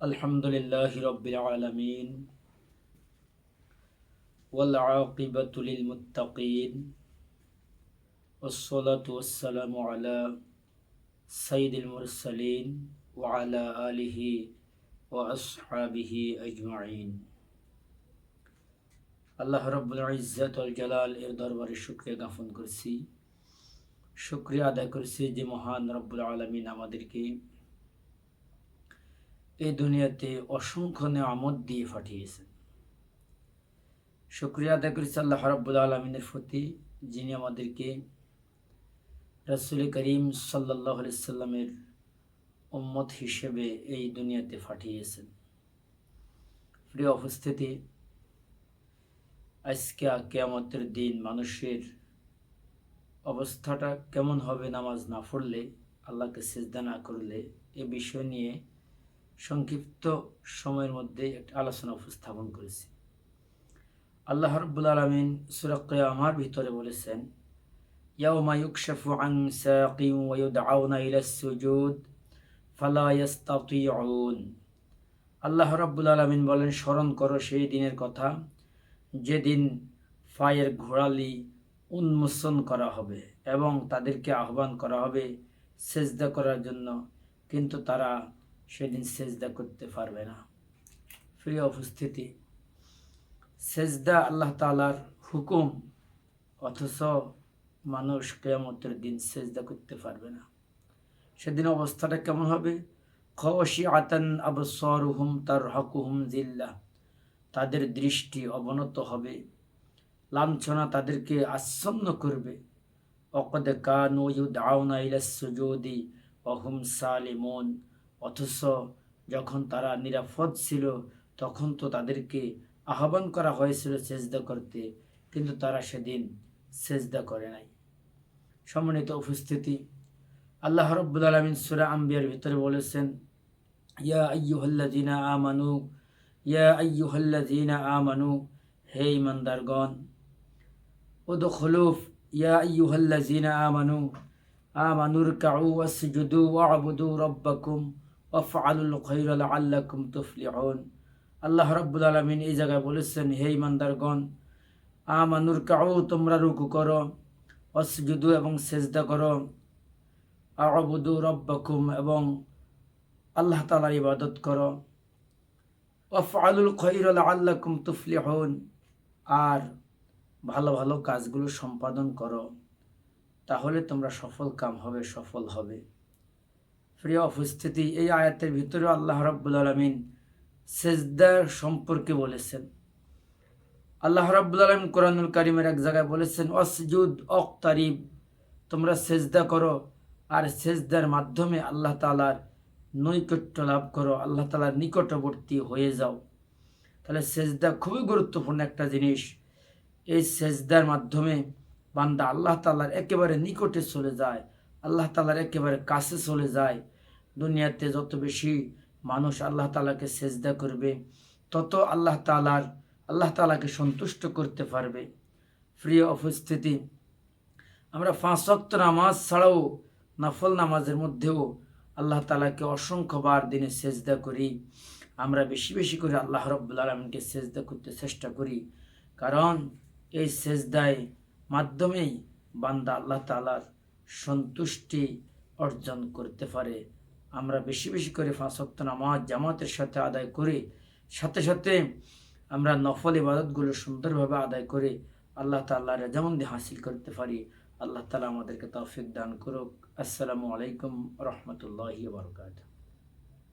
الحمد لله رب العالمين والعاقبة للمتقين والصلاة والسلام على سيد المرسلين وعلى آله وأصحابه أجمعين আল্লাহ রব্বুল ইজ্জত আল জালাল এর দরবারে শুক্রিয়া জ্ঞাপন করছি শুক্রিয়া আদায় করছি যে মহান রব্বুল আলমিন আমাদেরকে এই দুনিয়াতে অসংখ্য আমদ দিয়ে পাঠিয়েছেন শুক্রিয়া আদায় করছি আল্লাহ রব্বুল আলমিনের প্রতি, যিনি আমাদেরকে রসুল করিম সাল্লাহ সাল্লামের উম্মত হিসেবে এই দুনিয়াতে পাঠিয়েছেন প্রিয় অবস্থিতি আজকে কেয়ামতের দিন মানুষের অবস্থাটা কেমন হবে নামাজ না পড়লে, আল্লাহকে সেজদা না করলে, এ বিষয় নিয়ে সংক্ষিপ্ত সময়ের মধ্যে একটা আলোচনা উপস্থাপন করেছি। আল্লাহ রব্বুল আলমিন সুরক্ষা আমার ভিতরে বলেছেন আল্লাহ রাব্বুল আলামিন বলেন, স্মরণ করো সেই দিনের কথা যেদিন ফায়ের ঘোড়ালি উন্মোচন করা হবে এবং তাদেরকে আহ্বান করা হবে সেজদা করার জন্য। কিন্তু তারা সেদিন সেজদা করতে পারবে না। প্রিয় উপস্থিতি, সেজদা আল্লাহ তালার হুকুম, অথচ মানুষ কেয়ামতের দিন সেজদা করতে পারবে না। সেদিন অবস্থাটা কেমন হবে? খসি আতান আবসর হুম তার হকুহুম জিল্লা। তাদের দৃষ্টি অবনত হবে, লাঞ্ছনা তাদেরকে আচ্ছন্ন করবে। অকদে কানু ইউদাউনা ইলাসুজুদি অহুম সালিমুন। অথচ যখন তারা নিরাপদ ছিল, তখন তো তাদেরকে আহ্বান করা হয়েছিল সেজদা করতে, কিন্তু তারা সেদিন সেজদা করে নাই। সমন্বিত উপস্থিতি, আল্লাহ রব্বুল আলমিন সুরা আম্বিয়ার ভিতরে বলেছেন, ইয়া আইয়ুহাল্লাযিনা আমানু, ইয়া আইয়ুহাল্লাযিনা আমানু, হে ইমানদারগণ উদখুলুফ ইয়া আইয়ুহাল্লাযিনা আমানু আমানুর কাউ ওয়াসজুদু ওয়াবুদু রব্বাকুম ওয়াফআলুল খায়রা লাআল্লাকুম তুফলিহুন। আল্লাহ রাব্বুল আলামিন এই জায়গায় বলেছেন, হে ইমানদারগণ আমানুর কাউ, তোমরা রুকু করো, অসজুদু এবং সেজদা করো আবুদু রব্বাকুম এবং আল্লাহ তালার ইবাদত করো। ওয়াফআলুল খায়রা লাআল্লাকুম তুফলিহুন। আর ভালো ভালো কাজগুলো সম্পাদন করো, তাহলে তোমরা সফল কাম হবে, সফল হবে। প্রিয় উপস্থিতি, এই আয়াতের ভিতরে আল্লাহ রাব্বুল আলমিন সেজদার সম্পর্কে বলেছেন। আল্লাহ রাব্বুল আলমিন কোরআনুল কারিমের এক জায়গায় বলেছেন অসজুদ অক্তারিব, তোমরা সেজদা করো, আর সেজদার মাধ্যমে আল্লাহ তালার নৈকট্য লাভ করো, আল্লাহ তালার নিকটবর্তী হয়ে যাও। তাহলে সেজদা খুবই গুরুত্বপূর্ণ একটা জিনিস। এই সেজদার মাধ্যমে বান্দা আল্লাহ তালার একেবারে নিকটে চলে যায় আল্লাহ তালার একেবারে কাছে চলে যায়। দুনিয়াতে যত বেশি মানুষ আল্লাহ তালাকে সেজদা করবে, তত আল্লাহ তালার আল্লাহ তালাকে সন্তুষ্ট করতে পারবে। প্রিয় উপস্থিতি, আমরা পাঁচ অক্ত নামাজ ছাড়াও নাফল নামাজের মধ্যেও আল্লাহ তালাকে অসংখ্যবার দিনে সেজদা করি। আমরা বেশি বেশি করে আল্লাহ রব্বুল আলমীকে সেজদা করতে চেষ্টা করি। কারণ এই সেজদায় মাধ্যমেই বান্দা আল্লাহ তালার সন্তুষ্টি অর্জন করতে পারে। আমরা বেশি বেশি করে ফাঁসক্ত নামাজ জামাতের সাথে আদায় করি। সাথে সাথে আমরা নফল ইবাদতগুলো সুন্দরভাবে আদায় করে। আল্লাহ তাল্লাহ রেজামন্দি হাসিল করতে পারি। আল্লাহ তালা আমাদেরকে তৌফিক দান করুক। আসসালামু আলাইকুম রহমতুল্লাহ বরকাত